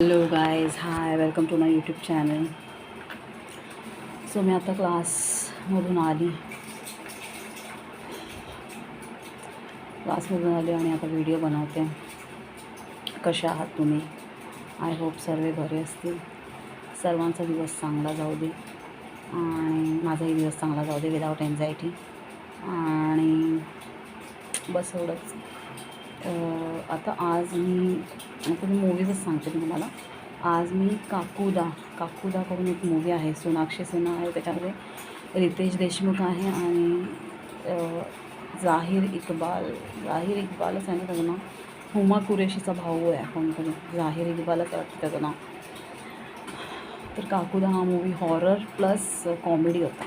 Hello guys hi welcome to my YouTube channel so मी आता क्लासमधून आली. क्लासमधून आली आणि आता व्हिडिओ बनवते. कशा आहात तुम्ही? आय होप सर्व बरे असतील. सर्वांचा दिवस चांगला जाऊ दे. आणि माझाही दिवस चांगला जाऊ दे विदाऊट एन्झायटी आणि बस एवढंच. आता आज मी आता मी मूवीजच सांगते मी तुम्हाला. आज मी काकुदा काकुदा करून एक मूवी आहे सोनाक्षी सिन्हा आहे त्याच्यामध्ये रितेश देशमुख आहे आणि जाहीर इकबाल जाहीर इकबालच आहे ना त्याचं नाव? हुमा कुरेशीचा भाऊ आहे कोणतरी जाहीर इक्बालच वाटतं त्याचं नाव. तर काकुदा हा मूवी हॉरर प्लस कॉमेडी होता.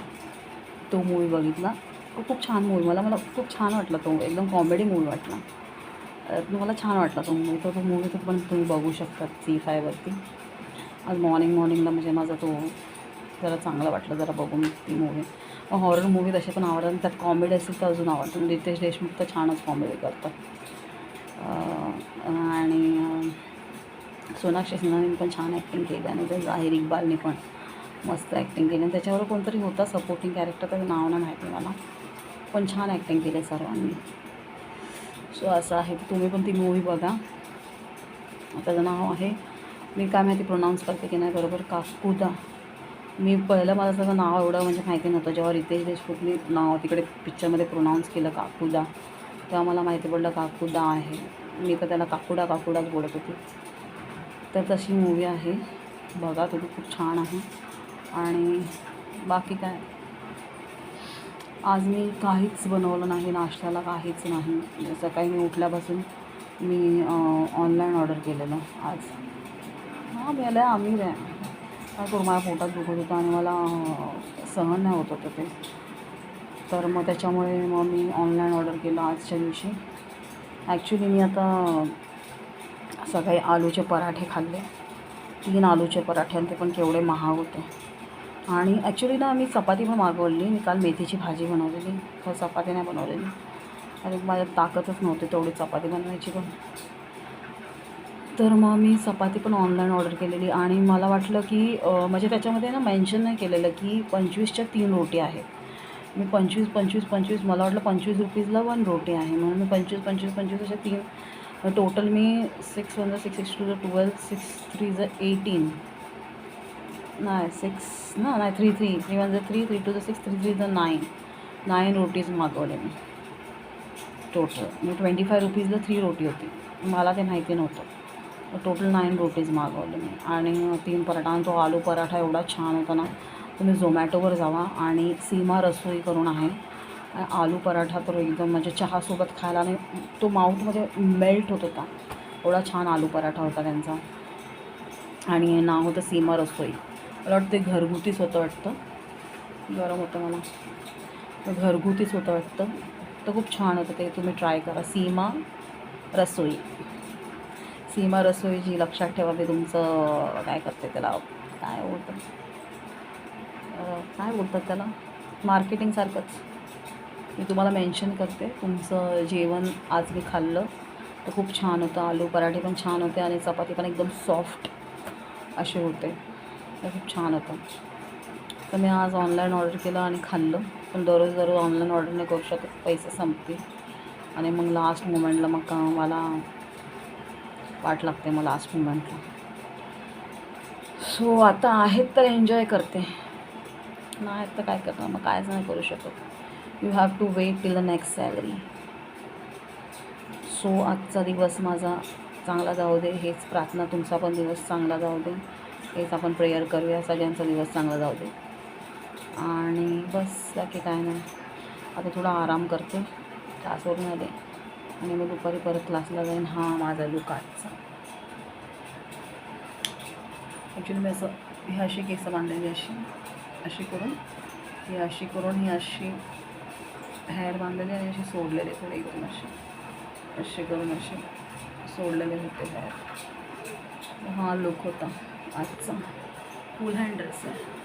तो मूवी बघितला. खूप छान मूवी मला मला खूप छान वाटला तो. एकदम कॉमेडी मूवी वाटला. मला छान वाटला तो मूवी तो तो मूवी तो पण तुम्ही बघू शकतात सी फायवरती आज मॉर्निंग मॉर्निंगला म्हणजे माझा तो जरा चांगला वाटलं जरा बघून ती मूवी हॉरर मूवी तसे पण आवडतात. आणि त्यात कॉमेडी असेल तर अजून आवडतं. म्हणजे रितेश देशमुख तर छानच कॉमेडी करतात. आणि सोनाक्षी सिन्हाने पण छान ॲक्टिंग केली. आणि त्या जाहीर इक्बालने पण मस्त ॲक्टिंग केली. आणि त्याच्यावर कोणतरी होता सपोर्टिंग कॅरेक्टर त्याचं नाव नाही माहिती मला. पण छान ॲक्टिंग केली सर्वांनी. सो असं आहे तुम्ही पण ती मूवी बघा. त्याचं नाव आहे. मी काय माहिती प्रोनाऊन्स करते की नाही बरोबर? काकुदा मी पहिलं मला त्याचं नाव एवढं म्हणजे माहिती नव्हतं. जेव्हा रितेश देशमुखनी नाव तिकडे पिक्चरमध्ये प्रोनाऊन्स केलं काकुदा तेव्हा मला माहिती पडलं काकुदा आहे. मी तर त्याला काकुडा काकुडाच बोलत होती. तर तशी मूवी आहे. बघा तुम्ही खूप छान आहे. आणि बाकी काय? आज मी काहीच बनवलं नाही नाश्त्याला काहीच नाही. सकाळी मी उठल्यापासून मी ऑनलाईन ऑर्डर केलेलं आज. हां मेलं आहे आम्ही द्या काय करू माझ्या पोटात दुखत होतं आणि मला सहन नाही होत होतं ते. तर मग त्याच्यामुळे मग मी ऑनलाईन ऑर्डर केलं आजच्या दिवशी. ॲक्च्युली मी आता सकाळी आलूचे पराठे खाल्ले. तीन आलूचे पराठे आणि ते पण केवढे महाग होते. आणि ॲक्च्युली ना मी चपाती पण मागवली. मी काल मेथीची भाजी बनवलेली. तर चपाती नाही बनवलेली. अरे माझ्या ताकदच नव्हती तेवढी चपाती बनवायची पण. तर मग मी चपाती पण ऑनलाईन ऑर्डर केलेली. आणि मला वाटलं की म्हणजे त्याच्यामध्ये ना मेन्शन नाही केलेलं की पंचवीसच्या तीन रोटी आहेत. मी पंचवीस पंचवीस पंचवीस मला वाटलं पंचवीस रुपीजला वन रोटी आहे. म्हणून मी पंचवीस पंचवीस पंचवीस अशा तीन. टोटल मी six one six six two जर ट्वेल्व सिक्स थ्री जर एटीन नाही सिक्स ना नाही three three three one three three two the six three three the nine nine rotis मागवले मी. टोटल म्हणजे ट्वेंटी फाय द थ्री रोटी होती. मला ते माहिती नव्हतं. टोटल नाईन रोटीज मागवले मी. आणि तीन पराठा आणि तो आलू पराठा एवढा छान होता ना. तुम्ही झोमॅटोवर जावा आणि सीमा रसोई करून आहे. आलू पराठा तर एकदम म्हणजे चहासोबत खायला आणि तो माऊथमध्ये मेल्ट होत होता. एवढा छान आलू पराठा होता त्यांचा. आणि नाव होतं सीमा रसोई. मला वाटतं ते घरगुतीच होतं वाटतं. गरम होतं मला तर घरगुतीच होतं वाटतं. तर खूप छान होतं ते. तुम्ही ट्राय करा. सीमा रसोई. सीमा रसोई जी लक्षात ठेवा मी तुमचं काय करते त्याला? काय बोलतं काय बोलतात त्याला? मार्केटिंगसारखंच मी तुम्हाला मेन्शन करते. तुमचं जेवण आज मी खाल्लं. तर खूप छान होतं. आलू पराठे पण छान होते आणि चपाती पण एकदम सॉफ्ट असे होते. तर खूप छान होतं. तर मी आज ऑनलाईन ऑर्डर केलं आणि खाल्लं. पण दररोज दररोज ऑनलाईन ऑर्डर नाही करू शकत. पैसे संपतील. आणि मग लास्ट मुमेंटला मग मला वाट लागते मग लास्ट मुमेंटला सो आता आहेत तर एन्जॉय करते. नाही तर काय करणार? मग कायच नाही करू शकत. You have to wait till the next salary so आजचा दिवस माझा चांगला जाऊ दे. हेच प्रार्थना तुमचा पण दिवस चांगला जाऊ दे. हेच आपण प्रेयर करूया. सगळ्यांचा दिवस चांगला जाऊ दे. आणि बस बाकी काय नाही. आता थोडा आराम करते. क्लासवरून आले आणि मग दुपारी परत क्लासला जाईन. हा माझा लुक आजचा. ॲक्च्युली मी असं ही अशी केस बांधलेली अशी. अशी करून ही अशी करून ही अशी हेअर बांधलेली आणि अशी सोडलेली थोडी एकदम अशी. अशी करून अशी सोडलेले होते हेअर हा लुक होता. आजचा फुल हँड ड्रेस आहे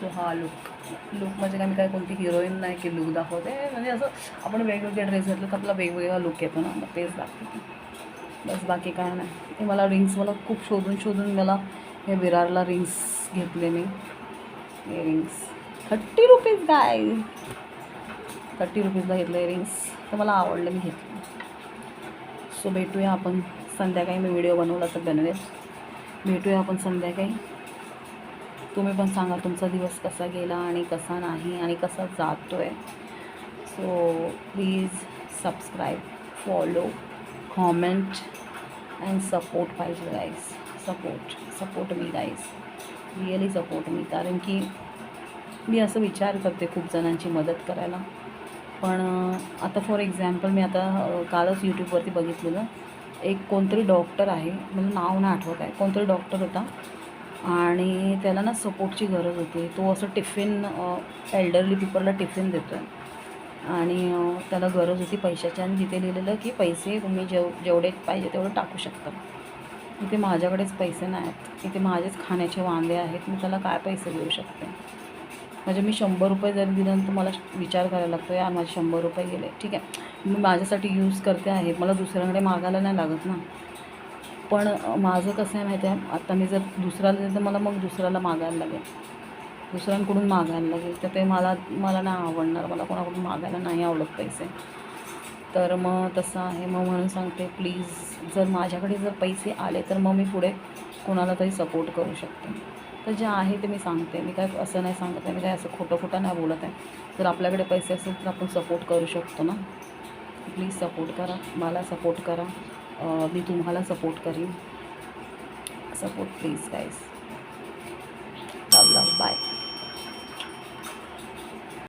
सो हा लुक लुक म्हणजे काय मी काय कोणती हिरोईन नाही की लुक दाखवते. म्हणजे असं आपण वेगवेगळे ड्रेस घेतले तर आपला वेगवेगळा लुक येतो ना. मग तेच दाखवते. बस बाकी काय नाही. मला रिंग्स मला खूप शोधून शोधून मला हे विरारला रिंग्स घेतले मी. हे रिंग्स थर्टी रुपीज काय थर्टी रुपीजला घेतले रिंग्स तर मला आवडलं मी घेतलं. सो भेटूया आपण. संध्याकाळी मी व्हिडिओ बनवला तर बनवेल. भेटूया आपण संध्याकाळी. तुम्ही पण सांगा तुमचा दिवस कसा गेला आणि कसा नाही आणि कसा जातो आहे so please subscribe follow comment and support पाहिजे guys support support me guys really support me कारण की मी असं विचार करते खूप जणांची मदत करायला. पण आता फॉर एक्झाम्पल मी आता कालच यूट्यूबवरती बघितलेलं. एक कोणतरी डॉक्टर आहे मला नाव नाही आठवत आहे कोणतरी डॉक्टर होता. आणि त्याला ना सपोर्टची गरज होती. तो असं टिफिन एल्डरली पीपलला टिफिन देतो आहे आणि त्याला गरज होती पैशाची आणि तिथे लिहिलेलं की पैसे तुम्ही जेव जेवढे पाहिजे तेवढं टाकू शकता. इथे माझ्याकडेच पैसे नाही आहेत. इथे माझेच खाण्याचे वांदे आहेत. मी त्याला काय पैसे देऊ शकते? म्हणजे मी शंभर रुपये जरी दिलं तर मला विचार करायला लागतो यार माझे शंभर रुपये गेले. ठीक आहे. मी माझ्यासाठी यूज करते आहे. मला दुसऱ्यांकडे मागायला नाही लागत ना. पण माझं कसं आहे माहिती आहे? आता मी जर दुसऱ्याला दिलं तर मला मग दुसऱ्याला मागायला लागेल. दुसऱ्यांकडून मागायला लागेल. तर ते मला मला नाही आवडणार. मला कोणाकडून मागायला नाही आवडत पैसे. तर मग तसं आहे. मग म्हणून सांगते प्लीज जर माझ्याकडे जर पैसे आले तर मग मी पुढे कोणाला तरी सपोर्ट करू शकते. तर जे आहे ते मी सांगते. मी काय असं नाही सांगत आहे. मी काय असं खोटं खोटं नाही बोलत आहे. जर आपल्याकडे पैसे असेल तर आपण सपोर्ट करू शकतो ना. प्लीज सपोर्ट करा मला सपोर्ट करा. मी तुम्हाला सपोर्ट करीन. Support please guys